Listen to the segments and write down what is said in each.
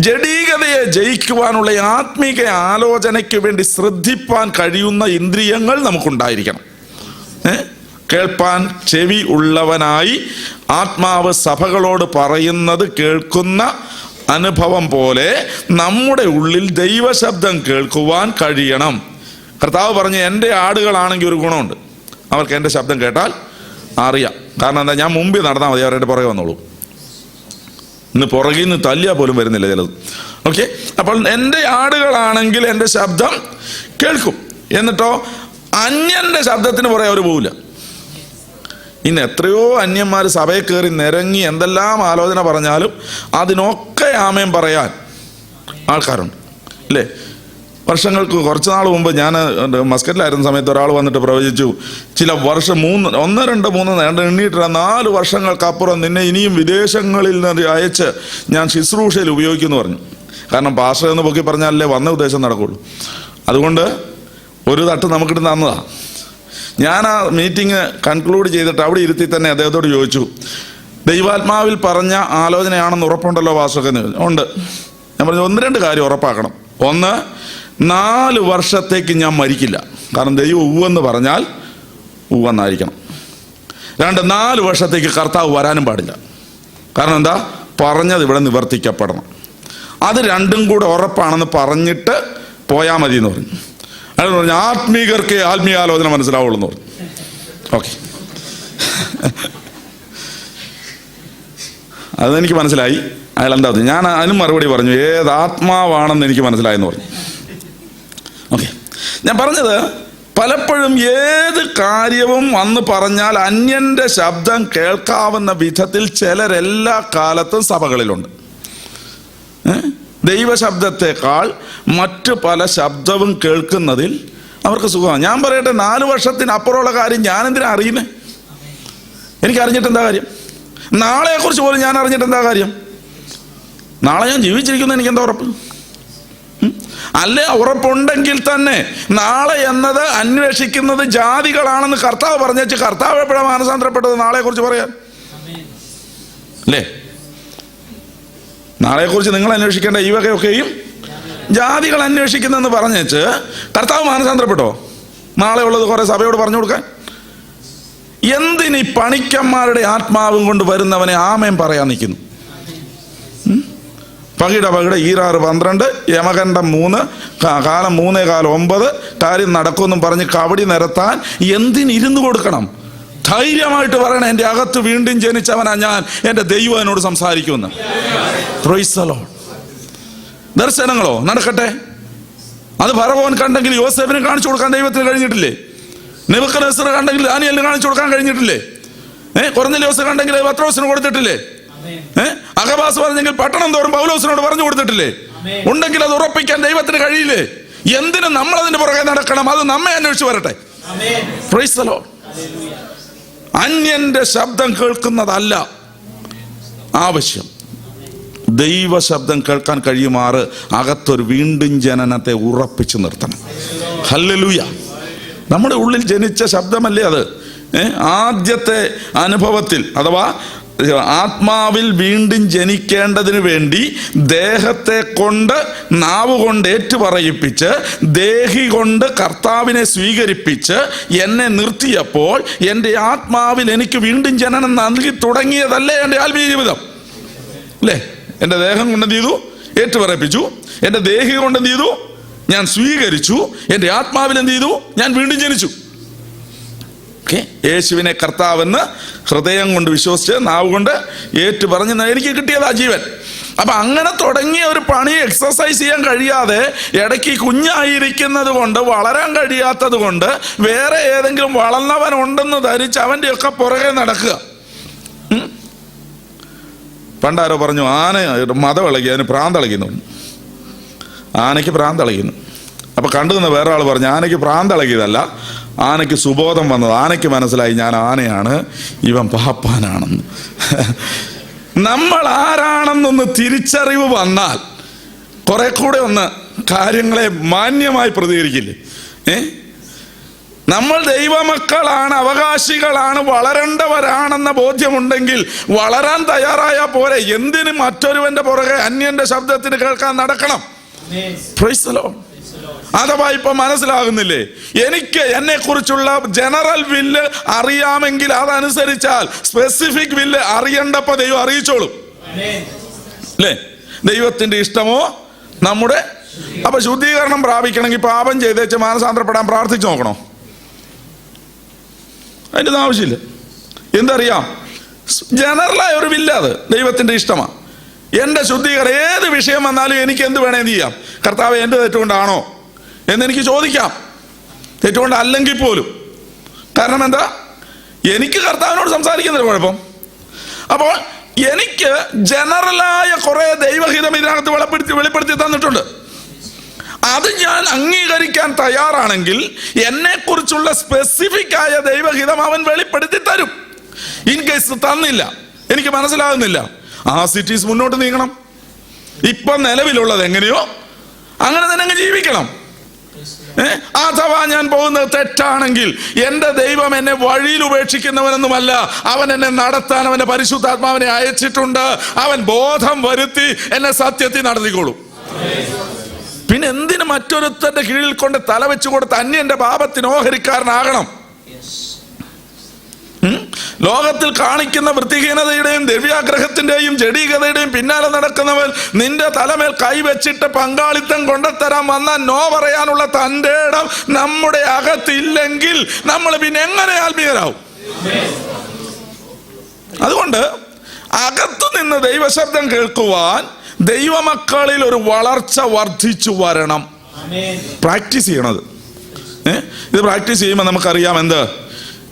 ജഡീകതയെ ജയിക്കുവാനുള്ള ആത്മീക ആലോചനയ്ക്ക് വേണ്ടി ശ്രദ്ധിപ്പാൻ കഴിയുന്ന ഇന്ദ്രിയങ്ങൾ നമുക്കുണ്ടായിരിക്കണം? കേൾപ്പാൻ ചെവി ഉള്ളവനായി ആത്മാവ് സഭകളോട് പറയുന്നത് കേൾക്കുന്ന അനുഭവം പോലെ നമ്മുടെ ഉള്ളിൽ ദൈവശബ്ദം കേൾക്കുവാൻ കഴിയണം. കർത്താവ് പറഞ്ഞ് എന്റെ ആടുകളാണെങ്കിൽ ഒരു ഗുണമുണ്ട്. അവർക്ക് എന്റെ ശബ്ദം കേട്ടാൽ അറിയാം. കാരണം എന്താ? ഞാൻ മുമ്പിൽ നടന്നാൽ മതി അവരുടെ പുറകെ വന്നോളൂ. ഇന്ന് പുറകിൽ നിന്ന് തല്ലിയാൽ പോലും വരുന്നില്ല ചിലത്. ഓക്കെ അപ്പോൾ എന്റെ ആടുകളാണെങ്കിൽ എന്റെ ശബ്ദം കേൾക്കും. എന്നിട്ടോ? അന്യന്റെ ശബ്ദത്തിന് പുറകെ അവർ പോവില്ല. ഇന്ന് എത്രയോ അന്യന്മാർ സഭയിൽ കയറി നിരങ്ങി എന്തെല്ലാം ആലോചന പറഞ്ഞാലും അതിനൊക്കെ ആമയം പറയാൻ ആൾക്കാരുണ്ട്. അല്ലേ? വർഷങ്ങൾക്ക് കുറച്ച് നാൾ മുമ്പ് ഞാൻ മസ്കറ്റിലായിരുന്ന സമയത്ത് ഒരാൾ വന്നിട്ട് പ്രവചിച്ചു ചില വർഷം മൂന്ന് ഒന്ന് രണ്ട് മൂന്ന് രണ്ട് എണ്ണീട്ടില്ല നാല് വർഷങ്ങൾക്കപ്പുറം നിന്നെ ഇനിയും വിദേശങ്ങളിൽ നിന്ന് അയച്ച് ഞാൻ ശുശ്രൂഷയിൽ ഉപയോഗിക്കുമെന്ന് പറഞ്ഞു. കാരണം പാസ്റ്റർ എന്ന് പൊക്കി പറഞ്ഞാലല്ലേ വന്ന ഉദ്ദേശം നടക്കുള്ളൂ. അതുകൊണ്ട് ഒരു തട്ട് നമുക്കിട്ട് തന്നതാണ് ഞാൻ ആ മീറ്റിംഗ് കൺക്ലൂഡ് ചെയ്തിട്ട് അവിടെ ഇരുത്തി തന്നെ അദ്ദേഹത്തോട് ചോദിച്ചു ദൈവാത്മാവിൽ പറഞ്ഞ ആലോചനയാണെന്ന് ഉറപ്പുണ്ടല്ലോ വാസൊക്കെ ഉണ്ട്. ഞാൻ പറഞ്ഞു ഒന്ന് രണ്ട് കാര്യം ഉറപ്പാക്കണം. ഒന്ന് നാല് വർഷത്തേക്ക് ഞാൻ മരിക്കില്ല. കാരണം ദൈവം ഉവെന്ന് പറഞ്ഞാൽ ഉവെന്നായിരിക്കണം രണ്ട് നാല് വർഷത്തേക്ക് കർത്താവ് വരാനും പാടില്ല. കാരണം എന്താ? പറഞ്ഞത് ഇവിടെ നിവർത്തിക്കപ്പെടണം. അത് രണ്ടും കൂടെ ഉറപ്പാണെന്ന് പറഞ്ഞിട്ട് പോയാൽ മതി എന്ന് പറഞ്ഞു. അയാൾ പറഞ്ഞു ആത്മീകർക്ക് ആത്മീയ ആലോചന മനസ്സിലാവുള്ളൂ എന്ന് പറഞ്ഞു. ഓക്കെ. അതെനിക്ക് മനസ്സിലായി. അയാൾ എന്താ ഞാൻ അതിനും മറുപടി പറഞ്ഞു ഏത് ആത്മാവാണെന്ന് എനിക്ക് മനസ്സിലായെന്ന് പറഞ്ഞു. ഓക്കെ. ഞാൻ പറഞ്ഞത് പലപ്പോഴും ഏത് കാര്യവും വന്ന് പറഞ്ഞാൽ അന്യന്റെ ശബ്ദം കേൾക്കാവുന്ന വിധത്തിൽ ചിലരെല്ലാ കാലത്തും സഭകളിലുണ്ട്? ദൈവശബ്ദത്തെക്കാൾ മറ്റു പല ശബ്ദവും കേൾക്കുന്നതിൽ അവർക്ക് സുഖമാണ്. ഞാൻ പറയട്ടെ നാല് വർഷത്തിനപ്പുറമുള്ള കാര്യം ഞാൻ എന്തിനാ അറിയുന്നേ? എനിക്ക് എന്താ കാര്യം? നാളെക്കുറിച്ച് പോലും ഞാൻ അറിഞ്ഞിട്ട് എന്താ കാര്യം? നാളെ ഞാൻ ജീവിച്ചിരിക്കുന്നു എനിക്ക് എന്താ ഉറപ്പ്? അല്ലേ? ഉറപ്പുണ്ടെങ്കിൽ തന്നെ നാളെ എന്നത് അന്വേഷിക്കുന്നത് ജാതികളാണെന്ന് കർത്താവ് പറഞ്ഞു കർത്താവ് എപ്പോഴാണ് മാനസാന്തരപ്പെട്ടത്? നാളെ കുറിച്ച് പറയാൻ. അല്ലേ? നാളെക്കുറിച്ച് നിങ്ങൾ അന്വേഷിക്കേണ്ട ഈ വകയൊക്കെയും ജാതികൾ അന്വേഷിക്കുന്നെന്ന് പറഞ്ഞേച്ച് കർത്താവ് മാനസാന്തരപ്പെട്ടോ? നാളെ ഉള്ളത് കുറെ സഭയോട് പറഞ്ഞു കൊടുക്കാൻ. എന്തിനീ പണിക്കന്മാരുടെ ആത്മാവും കൊണ്ട് വരുന്നവനെ ആമയം പറയാൻ നിൽക്കുന്നു? പകിട പകിട ഈരാറ് പന്ത്രണ്ട് യമകണ്ഠം മൂന്ന് കാലം മൂന്നേ കാലം ഒമ്പത് കാര്യം നടക്കുമെന്നും പറഞ്ഞ് കവടി നിരത്താൻ എന്തിനിരുന്നു കൊടുക്കണം? ധൈര്യമായിട്ട് പറയണം എന്റെ അകത്ത് വീണ്ടും ജനിച്ചവനാ ഞാൻ എന്റെ ദൈവം എന്നോട് സംസാരിക്കുമെന്ന്. പ്രൊയ്സലോ. ദർശനങ്ങളോ? നടക്കട്ടെ. അത് ഫറവോൻ കണ്ടെങ്കിൽ യോസഫിന് കാണിച്ചു കൊടുക്കാൻ ദൈവത്തിന് കഴിഞ്ഞിട്ടില്ലേ? നെബുക്കനേസർ കണ്ടെങ്കിൽ ദാനിയലിന് കാണിച്ചു കൊടുക്കാൻ കഴിഞ്ഞിട്ടില്ലേ? ഏഹ് കുറഞ്ഞ ദിവസം കണ്ടെങ്കിൽ പത്രോസിന് കൊടുത്തിട്ടില്ലേ? ഏ? അകബാസ് പറഞ്ഞെങ്കിൽ പട്ടണം തോറും പൗലോസിനോട് പറഞ്ഞു കൊടുത്തിട്ടില്ലേ? ഉണ്ടെങ്കിൽ അത് ഉറപ്പിക്കാൻ ദൈവത്തിന് കഴിയില്ലേ? എന്തിനും നമ്മൾ അതിന്റെ പുറകെ നടക്കണം? അത് നമ്മെ അന്വേഷിച്ച് വരട്ടെ. അന്യന്റെ ശബ്ദം കേൾക്കുന്നതല്ല ആവശ്യം. ദൈവ ശബ്ദം കേൾക്കാൻ കഴിയുമാറ് അകത്തൊരു വീണ്ടും ജനനത്തെ ഉറപ്പിച്ചു നിർത്തണം. ഹല്ലലൂയ. നമ്മുടെ ഉള്ളിൽ ജനിച്ച ശബ്ദമല്ലേ അത്? ആദ്യത്തെ അനുഭവത്തിൽ അഥവാ ആത്മാവിൽ വീണ്ടും ജനിക്കേണ്ടതിന് വേണ്ടി ദേഹത്തെ കൊണ്ട് നാവ് കൊണ്ട് ഏറ്റുപറയിപ്പിച്ച് ദേഹി കൊണ്ട് കർത്താവിനെ സ്വീകരിപ്പിച്ച് എന്നെ നിർത്തിയപ്പോൾ എന്റെ ആത്മാവിൽ എനിക്ക് വീണ്ടും ജനനം നൽകി തുടങ്ങിയതല്ലേ എന്റെ ആത്മീയ ജീവിതം. അല്ലേ? എന്റെ ദേഹം കൊണ്ട് ചെയ്തു? ഏറ്റുപറയിപ്പിച്ചു. എന്റെ ദേഹി കൊണ്ട് ചെയ്തു? ഞാൻ സ്വീകരിച്ചു. എന്റെ ആത്മാവിൽ എന്ത് ചെയ്തു? ഞാൻ വീണ്ടും ജനിച്ചു. ഓക്കെ. യേശുവിനെ കർത്താവെന്ന് ഹൃദയം കൊണ്ട് വിശ്വസിച്ച് നാവ് കൊണ്ട് ഏറ്റു പറഞ്ഞ് എനിക്ക് കിട്ടിയതാ ജീവൻ. അപ്പൊ അങ്ങനെ തുടങ്ങിയ ഒരു പണി എക്സസൈസ് ചെയ്യാൻ കഴിയാതെ ഇടയ്ക്ക് കുഞ്ഞായിരിക്കുന്നത് കൊണ്ട് വളരാൻ കഴിയാത്തത് കൊണ്ട് വേറെ ഏതെങ്കിലും വളർന്നവൻ ഉണ്ടെന്ന് ധരിച്ച് അവന്റെ ഒക്കെ പുറകെ നടക്കുക. പണ്ടാരോ പറഞ്ഞു ആന മതം ഇളകി അതിന് പ്രാന്തളകിന്നു ആനയ്ക്ക് പ്രാന്തളകിന്നു അപ്പൊ കണ്ടു നിന്ന് വേറെ ആൾ പറഞ്ഞു ആനയ്ക്ക് പ്രാന്തളകിയതല്ല ആനയ്ക്ക് സുബോധം വന്നത്. ആനയ്ക്ക് മനസ്സിലായി ഞാൻ ആനയാണ് ഇവൻ പാപ്പാനാണെന്ന്. നമ്മൾ ആരാണെന്നൊന്ന് തിരിച്ചറിവ് വന്നാൽ കുറെ കൂടെ ഒന്ന് കാര്യങ്ങളെ മാന്യമായി പ്രതികരിക്കില്ലേ? ഏ? നമ്മൾ ദൈവമക്കളാണ് അവകാശികളാണ് വളരേണ്ടവരാണെന്ന ബോധ്യമുണ്ടെങ്കിൽ വളരാൻ തയ്യാറായ പോലെ എന്തിന് മറ്റൊരുവന്റെ പുറകെ അന്യന്റെ ശബ്ദത്തിന് കേൾക്കാൻ നടക്കണം? Lord. അഥവാ ഇപ്പൊ മനസ്സിലാകുന്നില്ലേ? എനിക്ക് എന്നെ കുറിച്ചുള്ള ജനറൽ വില്ല് അറിയാമെങ്കിൽ അതനുസരിച്ചാൽ സ്പെസിഫിക് വില്ല് അറിയണ്ടപ്പോ ദൈവം അറിയിച്ചോളും. അല്ലേ? ദൈവത്തിന്റെ ഇഷ്ടമോ? നമ്മുടെ? അപ്പൊ ശുദ്ധീകരണം പ്രാപിക്കണമെങ്കിൽ പാപം ചെയ്തേച്ച് മാനസാന്തരപ്പെടാൻ പ്രാർത്ഥിച്ചു നോക്കണോ? അതിന്റെ ആവശ്യമില്ല. എന്തറിയാം? ജനറലായ ഒരു വില്ല അത്. ദൈവത്തിന്റെ ഇഷ്ടമാണ് എന്റെ ശുദ്ധീകരണം ഏത് വിഷയം വന്നാലും എനിക്ക് എന്ത് വേണേ ചെയ്യാം. കർത്താവ് എന്റെ തെറ്റുകൊണ്ടാണോ? എന്നെനിക്ക് ചോദിക്കാം. തെറ്റുകൊണ്ട് അല്ലെങ്കിൽ പോലും. കാരണം എന്താ? എനിക്ക് കർത്താവിനോട് സംസാരിക്കുന്നില്ല കുഴപ്പം. അപ്പോൾ എനിക്ക് ജനറലായ കുറെ ദൈവഹിതം ഇതിനകത്ത് വെളിപ്പെടുത്തി വെളിപ്പെടുത്തി തന്നിട്ടുണ്ട്. അത് ഞാൻ അംഗീകരിക്കാൻ തയ്യാറാണെങ്കിൽ എന്നെ കുറിച്ചുള്ള സ്പെസിഫിക് ആയ ദൈവഹിതം അവൻ വെളിപ്പെടുത്തി തരും. ഇൻ കേസ് തന്നില്ല. എനിക്ക് മനസ്സിലാകുന്നില്ല. ആ സിറ്റീസ് മുന്നോട്ട് നീങ്ങണം. ഇപ്പം നിലവിലുള്ളത് എങ്ങനെയോ അങ്ങനെ തന്നെ അങ്ങ് ജീവിക്കണം? അഥവാ ഞാൻ പോകുന്നത് തെറ്റാണെങ്കിൽ എന്റെ ദൈവം എന്നെ വഴിയിൽ ഉപേക്ഷിക്കുന്നവനൊന്നുമല്ല. അവൻ എന്നെ നടത്താൻ അവന്റെ പരിശുദ്ധാത്മാവിനെ അയച്ചിട്ടുണ്ട്. അവൻ ബോധം വരുത്തി എന്നെ സത്യത്തിൽ നടത്തിക്കോളും. പിന്നെ എന്തിനു മറ്റൊരുത്തന്റെ കീഴിൽ കൊണ്ട് തല വെച്ചു കൊടുത്ത് അന്യന്റെ പാപത്തിന് ഓഹരിക്കാരനാകണം? ലോകത്തിൽ കാണിക്കുന്ന വൃത്തിഹീനതയുടെയും ദിവ്യാഗ്രഹത്തിന്റെയും ജഡീകതയുടെയും പിന്നാലെ നടക്കുന്നവൻ നിന്റെ തലമേൽ കൈവച്ചിട്ട് പങ്കാളിത്തം കൊണ്ടുത്തരാൻ വന്ന നോ പറയാനുള്ള തന്റെ ഇടം നമ്മുടെ അകത്തില്ലെങ്കിൽ നമ്മൾ പിന്നെ എങ്ങനെ ആത്മീയരാകും അതുകൊണ്ട് അകത്തു നിന്ന് ദൈവശബ്ദം കേൾക്കുവാൻ ദൈവമക്കളിൽ ഒരു വളർച്ച വർദ്ധിച്ചു വരണം. പ്രാക്ടീസ് ചെയ്യണത്? ഇത് പ്രാക്ടീസ് ചെയ്യുമ്പോൾ നമുക്കറിയാം എന്ത്?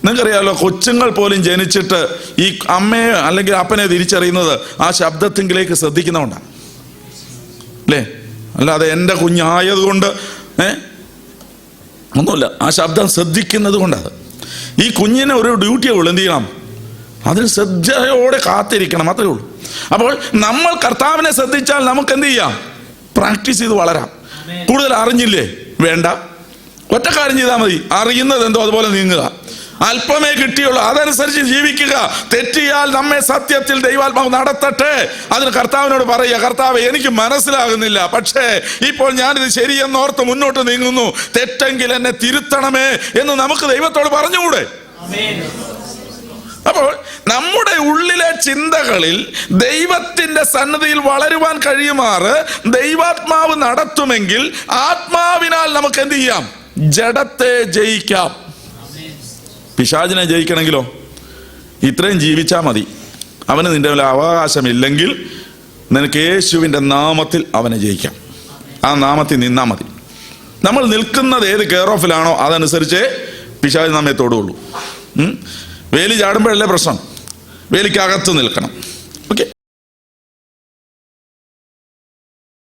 നിങ്ങൾക്കറിയാമല്ലോ കൊച്ചുങ്ങൾ പോലും ജനിച്ചിട്ട് ഈ അമ്മയെ അല്ലെങ്കിൽ അപ്പനെ തിരിച്ചറിയുന്നത് ആ ശബ്ദത്തിങ്കിലേക്ക് ശ്രദ്ധിക്കുന്നതുകൊണ്ടാണ് അല്ലേ? അല്ലാതെ എന്റെ കുഞ്ഞായതുകൊണ്ട് ഏ? ഒന്നുമില്ല. ആ ശബ്ദം ശ്രദ്ധിക്കുന്നത് കൊണ്ടത് ഈ കുഞ്ഞിനെ ഒരു ഡ്യൂട്ടിയെ ഉള്ളൂ. എന്ത് ചെയ്യണം? അതിന് ശ്രദ്ധയോടെ കാത്തിരിക്കണം. അത്രേ ഉള്ളൂ. അപ്പോൾ നമ്മൾ കർത്താവിനെ ശ്രദ്ധിച്ചാൽ നമുക്ക് എന്ത് ചെയ്യാം? പ്രാക്ടീസ് ചെയ്ത് വളരാം. കൂടുതൽ അറിഞ്ഞില്ലേ? വേണ്ട. ഒറ്റ കാര്യം ചെയ്താൽ മതി. അറിയുന്നത് എന്തോ അതുപോലെ നീങ്ങുക. അല്പമേ കിട്ടിയുള്ളൂ. അതനുസരിച്ച് ജീവിക്കുക. തെറ്റിയാൽ നമ്മെ സത്യത്തിൽ ദൈവാത്മാവ് നടത്തട്ടെ. അതിന് കർത്താവിനോട് പറയുക കർത്താവ് എനിക്ക് മനസ്സിലാകുന്നില്ല. പക്ഷേ ഇപ്പോൾ ഞാനിത് ശരിയെന്നോർത്ത് മുന്നോട്ട് നീങ്ങുന്നു. തെറ്റെങ്കിൽ എന്നെ തിരുത്തണമേ എന്ന് നമുക്ക് ദൈവത്തോട് പറഞ്ഞുകൂടെ? അപ്പോൾ നമ്മുടെ ഉള്ളിലെ ചിന്തകളിൽ ദൈവത്തിന്റെ സന്നദ്ധിയിൽ വളരുവാൻ കഴിയുമാറ് ദൈവാത്മാവ് നടത്തുമെങ്കിൽ ആത്മാവിനാൽ നമുക്ക് എന്ത് ചെയ്യാം? ജഡത്തെ ജയിക്കാം. പിശാചിനെ ജയിക്കണമെങ്കിലോ? ഇത്രയും ജീവിച്ചാൽ മതി. അവന് നിന്റെ മേലെ അവകാശമില്ലെങ്കിൽ നിനക്ക് യേശുവിന്റെ നാമത്തിൽ അവനെ ജയിക്കാം. ആ നാമത്തിൽ നിന്നാൽ മതി. നമ്മൾ നിൽക്കുന്നത് ഏത് കെയർ ഓഫിലാണോ അതനുസരിച്ച് പിശാച് നമ്മെ തൊടുകയുള്ളൂ? വേലി ചാടുമ്പോഴല്ലേ പ്രശ്നം? വേലിക്കകത്ത് നിൽക്കണം.